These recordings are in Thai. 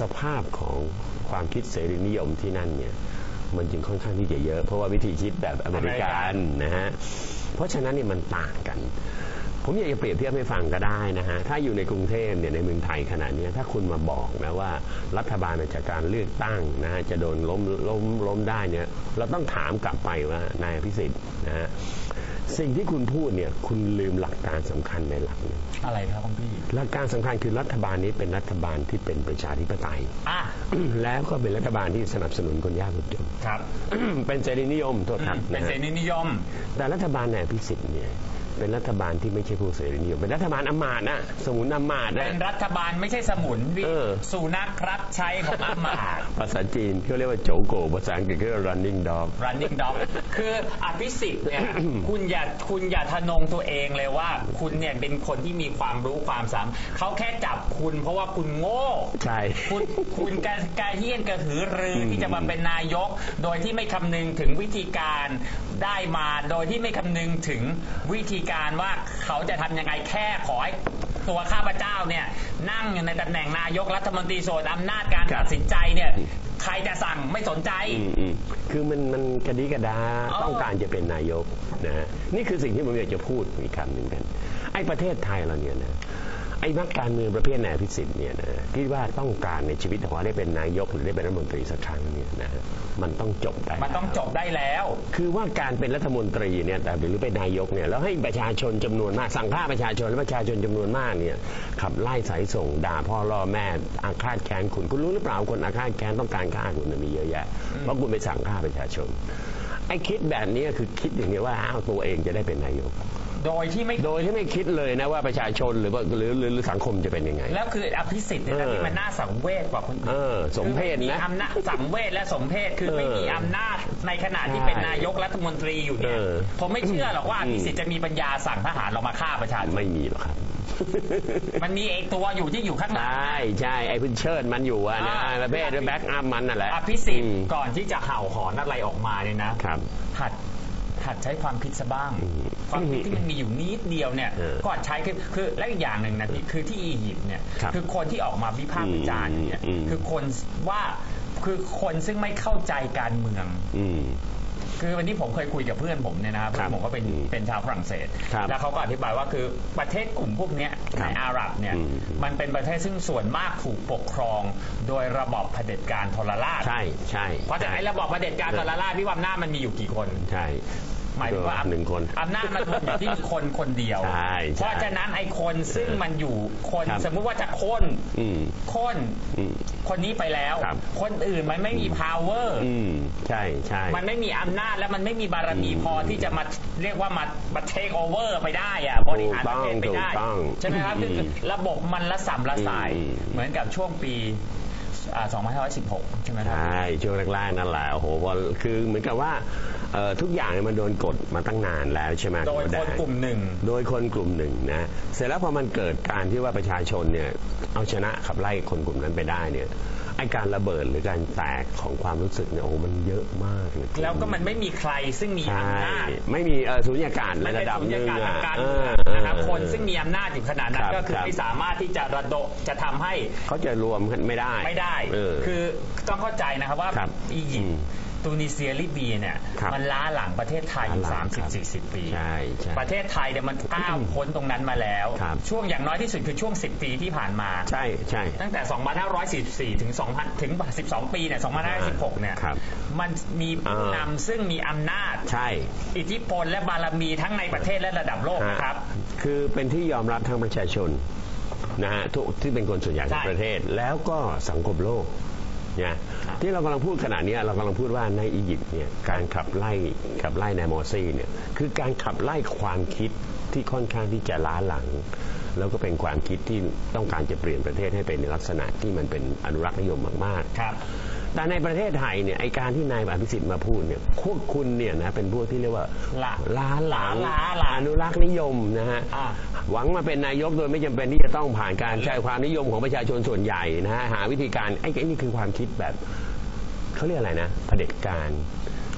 สภาพของความคิดเสรีนิยมที่นั่นเนี่ยมันจึงค่อนข้างที่จะเยอะ เพราะว่าวิธีคิดแบบอเมริกันนะฮะเพราะฉะนั้นเนี่ยมันต่างกัน ผมอยากจะเปรียบเทียบให้ฟังก็ได้นะฮะถ้าอยู่ในกรุงเทพเนี่ยในเมืองไทยขนาดนี้ถ้าคุณมาบอกนะว่ารัฐบาลมาจากการเลือกตั้งนะฮะจะโดนล้มล้มล้มได้เนี่ยเราต้องถามกลับไปว่านายอภิสิทธิ์นะฮะ สิ่งที่คุณพูดเนี่ยคุณลืมหลักการสำคัญในหลักหนึ่งอะไรครับคุณพี่หลักการสำคัญคือรัฐบาลนี้เป็นรัฐบาลที่เป็นประชาธิปไตยอะแล้วก็เป็นรัฐบาลที่สนับสนุนคนยากคนจนครับ เป็นเสรีนิยมโทษครับเป็นนะเสฮะรีนิยม แต่รัฐบาลนายอภิสิทธิ์เนี่ย เป็นรัฐบาลที่ไม่ใช่พวกเสรีนิยมเป็นรัฐบาลอำมาตย์นะสมุนอำมาตย์นะ เป็นรัฐบาลไม่ใช่สมุนวิเออ สุนัขรับใช้ของอามาตย์ ภาษาจีนเขาเรียกว่าโจโกภาษาอังกฤษก็ running dog running dog คืออภิสิทธิ์เนี่ย คุณอย่าคุณอย่าทะนงตัวเองเลยว่า คุณเนี่ยเป็นคนที่มีความรู้ความสามารถเขาแค่จับคุณเพราะว่าคุณโง่ ใช่ คุณคุณกระกระเฮี้ยนกระหือรือที่จะมาเป็นนายก โดยที่ไม่คำนึงถึงวิธีการได้มา โดยที่ไม่คำนึงถึงวิธีการว่าเขาจะทำยังไงแค่ขอให้ตัวข้าพเจ้าเนี่ย นั่งอยู่ในตำแหน่งนายกรัฐมนตรีส่วนอำนาจการครับ ตัดสินใจเนี่ย ใครจะสั่งไม่สนใจ อืมอืมคือมันมันกระดิกระดาอ๋อต้องการจะเป็นนายกนะฮะนี่คือสิ่งที่ผมอยากจะพูดอีกคำหนึ่งกันไอ้ประเทศไทยเราเนี่ยนะ ไอ้นักการเมืองประเภทนายพิสิทธิ์เนี่ยนะคิดว่าต้องการในชีวิตของเขาได้เป็นนายกหรือได้เป็นรัฐมนตรีสักครั้งเนี่ยนะฮะมันต้องจบได้มันต้องจบได้แล้ว คือว่าการเป็นรัฐมนตรีเนี่ยแต่หรือเป็นนายกเนี่ยแล้วให้ประชาชนจำนวนมากสั่งฆ่าประชาชนและประชาชนจำนวนมากเนี่ยขับไล่สายส่งด่าพ่อล่อแม่อาฆาตแค้นคุณคุณรู้หรือเปล่าคนอาฆาตแค้นต้องการฆ่าคุณน่ะมีเยอะแยะเพราะคุณไปสั่งฆ่าประชาชนไอ้คิดแบบนี้คือคิดอย่างนี้ว่าอ้าวตัวเองจะได้เป็นนายก โดยที่ไม่ โดยที่ไม่คิดเลยนะว่าประชาชนหรือว่าหรือหรือหรือสังคมจะเป็นยังไง แล้วคืออภิสิทธิ์เนี่ยนะเออที่มันน่าสังเวชกว่าคนอื่นเออสมเพศคือมีนะอำนาจสังเวชและสมเพศคือเออไม่มีอำนาจในขณะที่ใช่เป็นนายกรัฐมนตรีอยู่เนี่ยเออ ผมไม่เชื่อหรอกว่าออืมภิสิทธิ์จะมีปัญญาสั่งทหารเรามาฆ่าประชาชนไม่มีหรอกครับ มันมีไอ้ตัวอยู่ที่อยู่ข้างหลังใช่ใช่ไอ้คุณเชิดมันอยู่อะนะอ่า ประเภทแบ็กอัพมันนั่นแหละอภิสิทอืธิ์มก่อนที่จะเห่าหอนอะไรออกมาเนี่ยนะ ครับ หัด หัดใช้ความคิดซะบ้างอืมความคิดที่มันมีอยู่นิดเดียวเนี่ยเออก็ใช้คือคือและอีกอย่างหนึ่งนะพี่คือที่อียิปต์เนี่ยครับคือคนที่ออกมาวิพากษ์วิจารณ์เนี่ยอืมคือคนว่าคือคนซึ่งไม่เข้าใจการเมืองอืม คือวันนี้ผมเคยคุยกับเพื่อนผมเนี่ยนะครับคเพื่รัอบนผมก็เป็นอืมเป็นชาวฝรั่งเศส ครับแล้วเขาก็อธิบายว่าคือประเทศกลุ่มพวกเนี้ยครัในบอาหรับเนี่ยอืมมันเป็นประเทศซึ่งส่วนมากถูกปกครอง โดยระบอบเผด็จการทรราชใช่ใช่เพราะฉะนั้นไอ้ระบอบเผด็จการทรราชพี่ว่าอำนาจมันมีอยู่กี่คน ใช่ หมายถึงว่าหนึ่งคนอำนาจมันรวมอยู่ที่คนคนเดียวใช่ใช่เพราะฉะนั้นไอ้คนซึ่งมันอยู่คนครับสมมุติว่าจะโค่นอืมโค่นอืมคนนี้ไปแล้วครับคนอื่นมันไม่มี power อืมใช่ใช่มันไม่มีอำนาจและมันไม่มีบารมีอืมพอที่จะมาเรียกว่ามามาเทคโอเวอร์ไปได้อะบริหารประเทศไปได้ถูกต้องใช่ไหมครับอืมคือระบบมันละสัมละสายอืมเหมือนกับช่วงปีอ่า2516 ใช่ไหมครับ ใช่ ช่วงแรกๆนั่นแหละ โอ้โหพอคือเหมือนกับว่า เอ่อทุกอย่างเนี่ยมันโดนกดมาตั้งนานแล้วใช่ไหมโดยคนกลุ่มหนึ่ง โดยคนกลุ่มหนึ่งนะเสร็จแล้วพอมันเกิดการที่ว่าประชาชนเนี่ยเอาชนะขับไล่คนกลุ่มนั้นไปได้เนี่ยไอการระเบิดหรือการแตกของความรู้สึกเนี่ยโอ้โหมันเยอะมากเลยแล้วก็มันไม่มีใครซึ่งมีใช่อำนาจ ไม่มีเอ่อสุญญากาศในมันเป็ระนดับสุญหญานึ่งกาศอะทางการเอเมือองนะครับเออคนซึ่งมีอำนาจอยู่ขนาดนั้คนรับก็คือครับ ไม่สามารถที่จะระดมจะทำให้เขาจะรวมกันไม่ได้ไม่ได้ เออ คือต้องเข้าใจนะครับว่าครับอียิปอืต์ม ตูนิเซียลิบีเนี่ยครับมันล้าหลังประเทศไทยอยู่ล้าหลังครับ30 40 ปี ใช่ใช่ประเทศไทยเนี่ยมันก้าวพ้นตรงนั้นมาแล้ว ครับ ช่วงอย่างน้อยที่สุดคือช่วง 10 ปีที่ผ่านมา ใช่ใช่ ตั้งแต่ 2544 ถึง 2000 ถึง 12 ปีเนี่ย 2516 เนี่ย ครับมันมีผู้นำซึ่งมีอำนาจ ใช่ อิทธิพลและบารมีทั้งในประเทศและระดับโลกนะครับคือเป็นที่ยอมรับทั้งประชาชนนะฮะทุกที่เป็นคนส่วนใหญ่ใช่ของประเทศ แล้วก็สังคมโลก เนี่ยครับที่เรากำลังพูดขณะนี้เรากำลังพูดว่าในอียิปต์เนี่ยการขับไล่ขับไล่นายโมอร์ซีเนี่ยคือการขับไล่ความคิดที่ค่อนข้างที่จะล้าหลัง แล้วก็เป็นความคิดที่ต้องการจะเปลี่ยนประเทศให้เป็นในลักษณะที่มันเป็นอนุรักษ์นิยมมากๆครับ แต่ในประเทศไทยเนี่ยไอการที่นายอภิสิทธิ์มาพูดเนี่ยพวกคุณเนี่ยนะเป็นพวกที่เรียกว่าละล้าหลังล้าหลังอนุรักษ์นิยมนะฮะอ่าหวังมาเป็นนายกโดยไม่จำเป็นที่จะต้องผ่านการใช้ความนิยมของประชาชนส่วนใหญ่นะฮะหาวิธีการไอ้ไอ้นี่คือความคิดแบบเขาเรียกอะไรนะเผด็จการ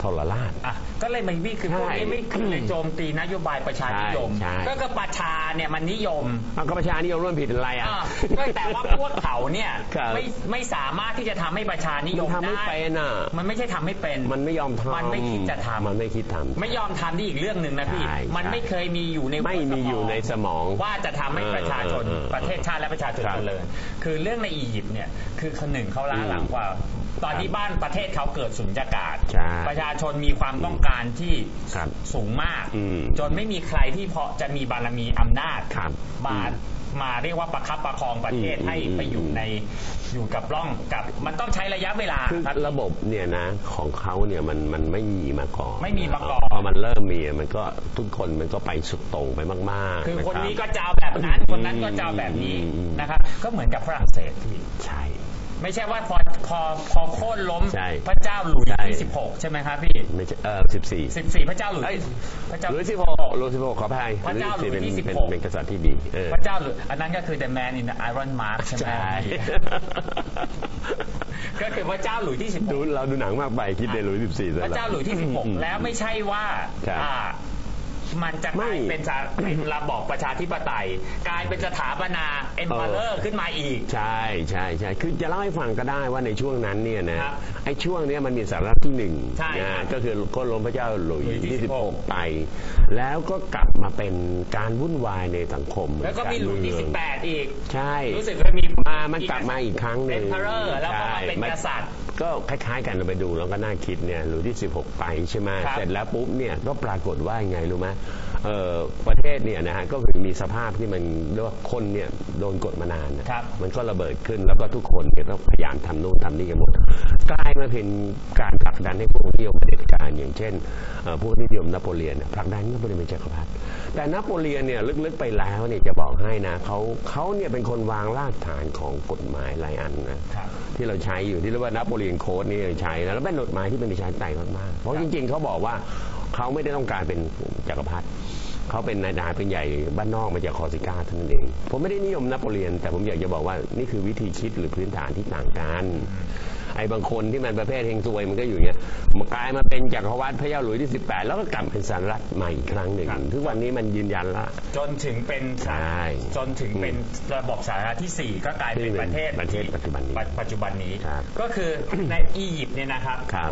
ทรราชอะ ก็เลยไม่พี่คือพวกนี้ใช่ไม่คือเลยโจมตีนโยบายประชานิยม ใช่ใช่ ก็คือประชาเนี่ยมันนิยมเอาก็ประชานิยมร่วมผิดอะไรอะ อ่าก็แต่ว่าพวกเขาเนี่ยครับ ไม่ไม่สามารถที่จะทำให้ประชานิยมันมทำไม่ได้เป็นอะ มันไม่ใช่ทำไม่เป็น มันไม่ยอมทำมันไม่คิดจะทำ มันไม่คิดทำ ไม่ยอมทำที่อีกเรื่องหนึ่งนะพี่ ใช่มันใช่ไม่เคยมีอยู่ในหัวไม่มีอยู่ในสมองว่าจะทำให้ประชาชนเออเออเออประเทศชาติและประชาชนครับเจริญ คือเรื่องในอียิปต์เนี่ย คือคนหนึ่งเขาล้าหลังอืมกว่า ตอนที่บ้านประเทศเขาเกิดสุญญากาศ ใช่ประชาชนมีความต้องการที่ครับสูงมาก อืม จนไม่มีใครที่พอจะมีบารมีอำนาจ ครับ มาอืมมาเรียกว่าประคับประคองประเทศอืมให้อืมไปอยู่ในอยู่กับร่องกับ มันต้องใช้ระยะเวลาคือครับ ระบบเนี่ยนะของเขาเนี่ยมันมันไม่มีมาก่อนไม่มีมาก่อน พอมันเริ่มมีมันก็ทุกคนมันก็ไปสุดโต่งไปมากๆคือคนนี้ะก็รับ จะเอาแบบนั้น คนนั้นก็จะเอาแบบนี้อืม นะครับ ก็เหมือนกับฝรั่งเศสพี่ ใช่ ไม่ใช่ว่าพอพอพอโค่นล้มใช่พระเจ้าหลุยส์ใช่ ที่16ใช่ไหมครับพี่ไม่ใช่เออสิบสี่14พระเจ้าหลุยเอ้ย ส์พระเจ้า หรือสิบหกหรือสิบหกขออภัยพระเจ้าหลุยส์เป็นที่เป็น16 เป็นกษัตริย์ที่ดีเออพระเจ้าหลุยส์อันนั้นก็คือ the man in the iron mask ใช่ไหมใช่ ก็คือพระเจ้าหลุยส์ที่16ดูเราดูหนังมากไปคิดในหลุยสิบสี่ พระเจ้าหลุยส์ที่ 16 แล้วไม่ใช่ว่าครับอ่า มันจะกลายไม่เป็นสาเป็นระบอบประชาธิปไตย กลายเป็นสถาปนาเอ็มพาเลอร์ขึ้นมาอีก ใช่ใช่ใช่คือจะเล่าให้ฟังก็ได้ว่าในช่วงนั้นเนี่ยนะ ครับไอ้ช่วงเนี้ยมันมีสาระที่หนึ่งใช่นะครับก็คือก็ล้มพระเจ้าหลุยหลุยส์ที่ที่16สิบหกไป แล้วก็กลับมาเป็นการวุ่นวายในสังคมแล้วก็มีหลุยส์ที่18อีก ใช่ รู้สึกว่ามีมามันกลับมาอีกครั้งหนึ่งเอ็มพาเลอร์แล้วก็มาเป็นใช่ กษัตริย์ ก็คล้ายๆกันเราไปดูแล้วก็น่าคิดเนี่ยหลุยส์ที่ 16 ไปใช่ไหมครับ เสร็จแล้วปุ๊บเนี่ยก็ปรากฏว่ายังไงรู้ไหมเอ่อประเทศเนี่ยนะฮะก็คือมีสภาพที่มันเรียกว่าคนเนี่ยโดนกดมานานนะ ครับ มันก็ระเบิดขึ้นแล้วก็ทุกคนเนี่ยต้องพยายามทำนู่นทำนี่กันหมดกลายมาเป็นการผลักดันให้พวกนิยมเผด็จการอย่าง เช่นเอ่อพวกนิยมนโปเลียนเนี่ยผลักดันให้นโปเลียนเป็นจักรพรรดิแต่นโปเลียนเนี่ยลึกๆไปแล้วเนี่ยจะบอกให้นะเขาเขาเนี่ยเป็นคนวางรากฐานของกฎหมายหลายอันนะครับที่เราใช้อยู่ที่เรียกว่านโปเลียนโค้ดนี่ยังใช้นะแล้วเป็นกฎหมายที่เป็นประชาธิปไตยมากๆเพราะจริงๆเขาบอกว่าเขาไม่ได้ต้องการเป็นจักรพรรดิเขาเป็นนายทหารเป็นใหญ่บ้านนอกมาจากคอร์ซิก้าเท่านั้นเอง ผมไม่ได้นิยมนโปเลียน แต่ผมอยากจะบอกว่านี่คือวิธีคิดหรือพื้นฐานที่ต่างกัน ไอ้บางคนที่มันประเภทเฮงซวยมันก็อยู่อย่างเงี้ยมันกลายมาเป็นจักรวรรดิพระเจ้าหลุยส์ที่ 18 แล้วก็กลับเป็นสหรัฐใหม่อีกครั้งหนึ่งครับ ทุกวันนี้มันยืนยันละ จนถึงเป็นใช่จนถึงเป็นระบบสาธารณรัฐที่4 ก็กลายเป็นประเทศประเทศปัจจุบันนี้ปัจจุบันนี้ ครับก็คือ ในอียิปต์เนี่ยนะครับครับ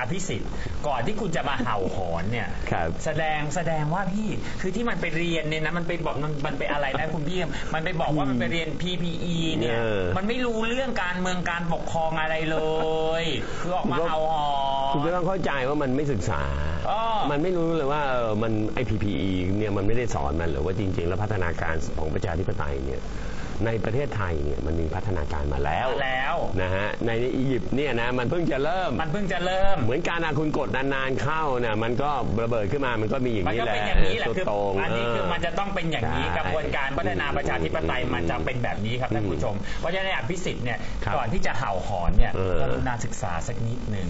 อภิสิทธิ์ ก่อนที่คุณจะมาเห่าหอนเนี่ยครับแสดงแสดงว่าพี่คือที่มันไปเรียนเนี่ยนะมันไปบอกมันมันไปอะไรนะคุณพี่มันไปบอกว่ามันไปเรียน PPE เนี่ยเออ มันไม่รู้เรื่องการเมืองการปกครองอะไรเลย คือออกมาเห่าหอคุณน ก็ต้องเข้าใจว่ามันไม่ศึกษา อ้อมันไม่รู้เลยว่าเออมันไอ PPE เนี่ยมันไม่ได้สอนมันหรือว่าจริง ๆ แล้วพัฒนาการของประชาธิปไตยเนี่ย ในประเทศไทยเนี่ยมันมีพัฒนาการมาแล้วแล้วนะฮะในอียิปต์เนี่ยนะมันเพิ่งจะเริ่ม มันเพิ่งจะเริ่ม เหมือนการนะคุณกดนานๆเข้าเนี่ยมันก็ระเบิดขึ้นมามันก็มีอย่างมันนี้ก็แหละเป็นอย่างนี้แหละสุดคือโต่งอันนี้คือมันจะต้องเป็นอย่างนี้ใช่กระบวนการพัฒนาประชาธิปไตยอืมมันจะเป็นแบบนี้ครับท่านผู้ชม เพราะฉะนั้นอภิสิทธิ์เนี่ยครับก่อนที่จะเห่าหอนเนี่ยเออกรุณาศึกษาสักนิดหนึ่ง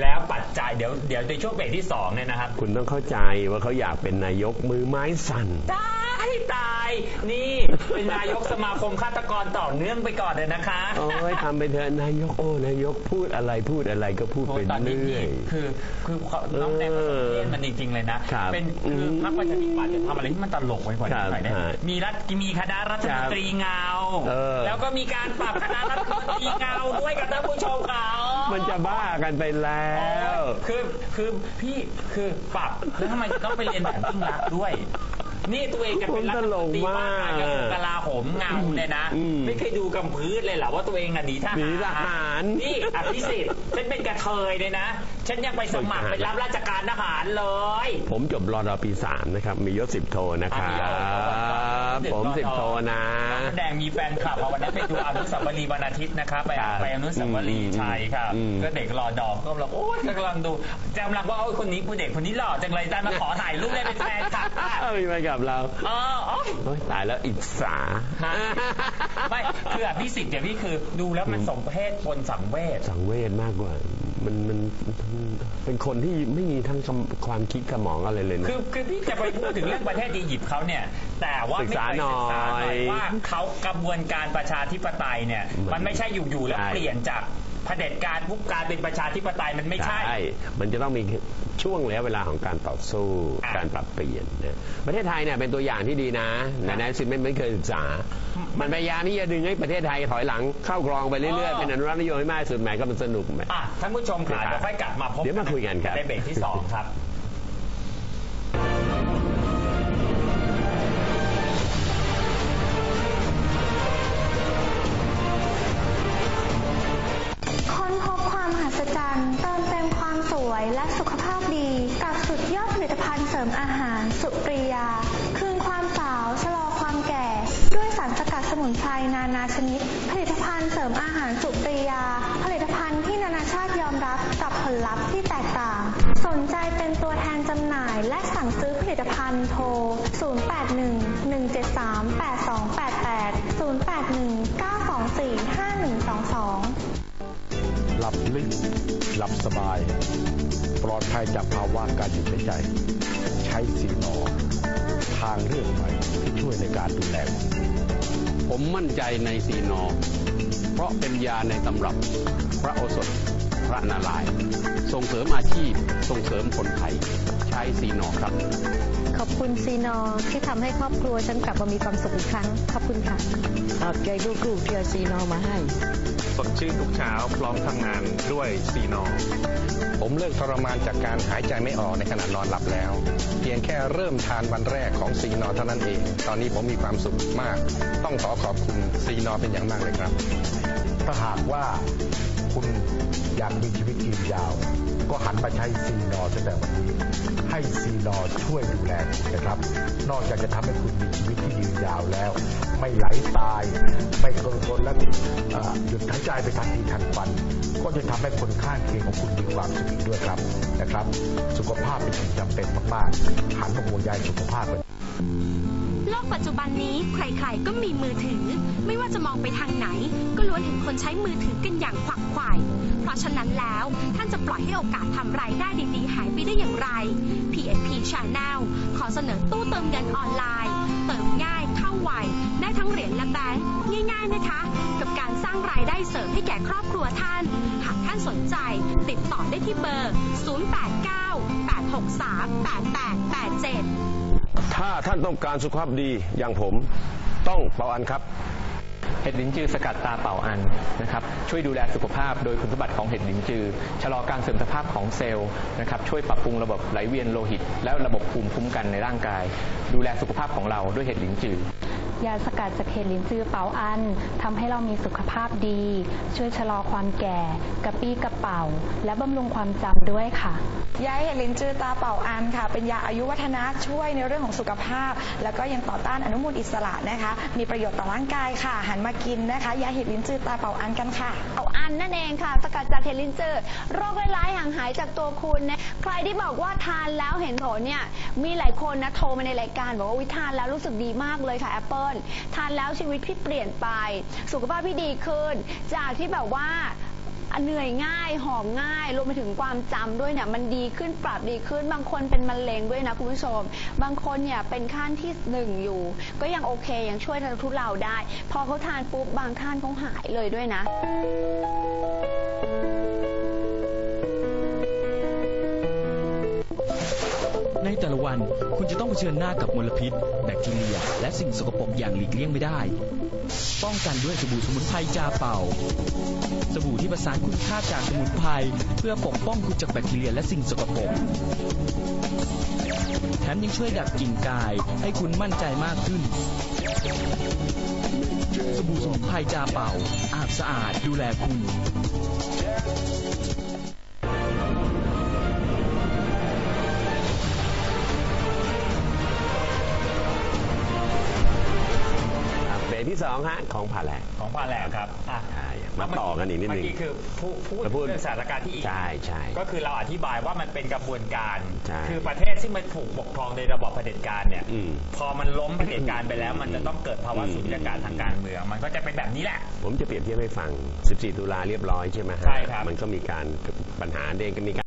แล้วปัจจัยเดี๋ยวเดี๋ยวในช่วงเบรกที่สองเนี่ยนะครับคุณต้องเข้าใจว่าเขาอยากเป็นนายกมือไม้สั่นตายตาย นี่ เป็นนายกสมาคมฆาตกรต่อเนื่องไปก่อนเลยนะคะโอ้ยทำไปเถอะนายกโอ้นายกพูดอะไรพูดอะไรก็พูดโอ้ไปยตอนนี้เรื่พี่อย คือคือน้องแนมประสบเทศมันจริงๆเลยนะ ครับเป็นคือพรรคประชาธิปัตย์จะทำอะไรที่มันตลกไว้กว่านี้หน่อยได้ไหมครับมีรัฐมีคณะรัฐมนตรีเงา เออ แล้วก็มีการปรับคณะรัฐมนตรีเงาด้วยกับท่านผู้ชมเขามันจะบ้ากันไปแล้ว คือคือพี่คือปรับแล้วทำไมจะต้องไปเรียนแบบยิ่งรักษณ์ด้วย นี่ตัวเองจะเป็นรัฐมนตรีว่าการกระทรวงกลาโหมเงาเนี่ยนะอืมไม่เคยดูกำพืชเลยเหรอว่าตัวเองน่ะหนีทหารหนีทหารนี่อภิสิทธิ์ฉันเป็นกระเทยเลยนะ ฉันยังไปสมัครไปรับราชการทหารเลย ผมจบรอดอปีสามนะครับ มียศสิบโทนะครับอะมียศ ผมสิบโทนะ แดงมีแฟนคลับพอวันนั้นไปดูอนุสาวรีย์วันอาทิตย์นะครับไปครับไปอนุสาวรีย์ชัยครับอืม ก็เด็กรอดอกก็บอกโอ้ยกำลังดูกำลังว่าโอ้ยคนนี้ผู้เด็กคนนี้หล่อจังเลยได้มาขอถ่ายรูปได้เป็นแฟนคลับอะเอ้ามีมากับเราอ๋ออ๋อ โอ๊ยตายแล้วอิสาฮะไม่คืออภิสิทธิ์เดี๋ยวพี่คือดูแล้วมันสมเพศปนสังเวชสังเวชมากกว่า มันมันเป็นคนที่ไม่มีทั้งความคิดกระหมองอะไรเลยนะ คือคือพี่จะไปพูดถึงเรื่องประเทศอียิปต์เขาเนี่ย แต่ว่าไม่เคยศึกษาหน่ศึอยกษาหน่อยว่าเขากระบวนการประชาธิปไตยเนี่ย มันมันไม่ใช่อยู่ๆแล้วใช่ เปลี่ยนจาก เผด็จการพุกการเป็นประชาธิปไตยมันไม่ใช่ มันจะต้องมีช่วงระยะเวลาของการต่อสู้อะการปรับเปลี่ยนนะประเทศไทยเนี่ยเป็นตัวอย่างที่ดีนะแต่นายสินไม่ไม่เคยศึกษา มันพยายามที่จะดึงให้ประเทศไทยถอยหลังเข้ากรองไปเรื่อยเออๆเป็นอนุรักษ์นิยมให้มากที่สุดแหมก็มันสนุกแหมอะท่านผู้ชมค่ะครับเดี๋ยวค่อยกลับมาพบเดี๋ยวมาคุยกันครับในเบรกที่สองครับ เติมเต็มความสวยและสุขภาพดี กับสุดยอดผลิตภัณฑ์เสริมอาหาร สุปรียา คืนความสาว ชะลอความแก่ ด้วยสารสกัดสมุนไพรนานาชนิด ผลิตภัณฑ์เสริมอาหารสุปรียา ผลิตภัณฑ์ที่นานาชาติยอมรับกับผลลัพธ์ที่แตกต่าง สนใจเป็นตัวแทนจำหน่าย และสั่งซื้อผลิตภัณฑ์โทร 0811738288หลับลึก หลับสบาย ปลอดภัยจากภาวะการหยุดหายใจ ใช้ซีโนอทางเลือกใหม่ที่ช่วยในการดูแลคุณผมมั่นใจในซีโนอ เพราะเป็นยาในตำรับพระโอสถพระนารายณ์ส่งเสริมอาชีพส่งเสริมคนไทยใช้ซีโนอครับ ขอบคุณซีนอที่ทำให้ครอบครัวฉันกลับมามีความสุขอีกครั้ง ขอบคุณค่ะขอบใจลูกๆที่เอาซีนอมาให้ สดชื่นทุกเช้าพร้อมทำงานด้วยซีนอผมเลิกทรมานจากการหายใจไม่ออกในขณะนอนหลับแล้ว เพียงแค่เริ่มทานวันแรกของซีนอเท่านั้นเอง ตอนนี้ผมมีความสุขมาก ต้องขอขอบคุณซีนอเป็นอย่างมากเลยครับ ถ้าหากว่าคุณอยากมีชีวิตยืนยาว ก็หันมาใช้ซีนอตั้งแต่วันนี้ ให้ซีนอช่วยดูแลคุณนะครับ นอกจากจะทำให้คุณมีชีวิตที่ยืนยาวแล้ว ไม่ไหลตาย ไม่กรนทนและหยุดหายใจไปทันทีทันควัน ก็จะทำให้คนข้างเคียงของคุณมีความสุขด้วยครับนะครับ สุขภาพเป็นสิ่งจำเป็นมากๆหันมาห่วงใยสุขภาพกันโลกปัจจุบันนี้ใครๆ ก็มีมือถือ ไม่ว่าจะมองไปทางไหน ก็ล้วนเห็นคนใช้มือถือกันอย่างขวักไขว่ เพราะฉะนั้นแล้ว ท่านจะปล่อยให้โอกาสทำรายได้ดีๆ หายไปได้อย่างไร PNP Channel ขอเสนอตู้เติมเงินออนไลน์ เติมง่ายเข้าไวได้ทั้งเหรียญและแบงค์ง่ายๆนะคะ กับการสร้างรายได้เสริมให้แก่ครอบครัวท่าน หากท่านสนใจ ติดต่อได้ที่เบอร์ 089-863-8887 ถ้าท่านต้องการสุขภาพดีอย่างผมต้องเปาอันครับ เห็ดลิ้นจือสกัดตาเป่าอันนะครับช่วยดูแลสุขภาพโดยคุณสมบัติของเห็ดลิ้นจือ ชะลอการเสื่อมสภาพของเซลล์นะครับช่วยปรับปรุงระบบไหลเวียนโลหิต และระบบภูมิคุ้มกันในร่างกาย ดูแลสุขภาพของเราด้วยเห็ดลิ้นจือ ยาสกัดจากเห็ดลินจือเป๋าอันทำให้เรามีสุขภาพดี ช่วยชะลอความแก่ กระปี้กระเป๋า และบำรุงความจำด้วยค่ะยาเห็ดลินจือตาเป่าอันค่ะ เป็นยาอายุวัฒนะช่วยในเรื่องของสุขภาพ แล้วก็ยังต่อต้านอนุมูลอิสระนะคะ มีประโยชน์ต่อร่างกายค่ะ หันมากินนะคะยาเห็ดลินจือตาเป่าอันกันค่ะ อันนั่นเองค่ะสกัดจากเฮลินเจอร์โรคร้ายๆห่างหายจากตัวคุณนะใครที่บอกว่าทานแล้วเห็นผลเนี่ยมีหลายคนนะโทรมาในรายการบอกว่าวิทานแล้วรู้สึกดีมากเลยค่ะแอปเปิลทานแล้วชีวิตพี่เปลี่ยนไป สุขภาพพี่ดีขึ้น จากที่แบบว่า เหนื่อยง่าย หอมง่ายรวมไปถึงความจำด้วยเนี่ยมันดีขึ้นปรับดีขึ้น บางคนเป็นมะเร็งด้วยนะคุณผู้ชม บางคนเนี่ยเป็นขั้นที่หนึ่งอยู่ ก็ยังโอเคยังช่วยทุเราได้ พอเขาทานปุ๊บบางขั้นเขาหายเลยด้วยนะ ในแต่ละวัน คุณจะต้องเผชิญหน้ากับมลพิษ แบคทีเรีย และสิ่งสกปรกอย่างหลีกเลี่ยงไม่ได้ ป้องกันด้วยสบู่สมุนไพรจาเป่า สบู่ที่ประสานคุณค่าจากสมุนไพรเพื่อปกป้องคุณจากแบคทีเรียและสิ่งสกปรกแถมยังช่วยดับกลิ่นกายให้คุณมั่นใจมากขึ้น สบู่สมุนไพรจาเป่า อาบสะอาดดูแลคุณ สองฮะของผ่าแหลกของพาแหลกครับอะใช่มาต่อกันอีกนิดนึงเมื่อกี้คือพูดพูดแล้วพูดเรื่องสถานการณ์ที่อีกใช่ใช่ก็คือเราอธิบายว่ามันเป็นกระบวนการใช่คือประเทศที่มันถูกปกครองในระบอบเผด็จการเนี่ยอืมพอมันล้มเผด็จการไปแล้ว มันจะต้องเกิดภาวะอืมสุญญากาศทางการเมืองมันก็จะเป็นแบบนี้แหละ ผมจะเปรียบเทียบให้ฟัง 14 ตุลาเรียบร้อยใช่ไหมฮะใช่ครับมันก็มีการปัญหาเด้งก็มีการ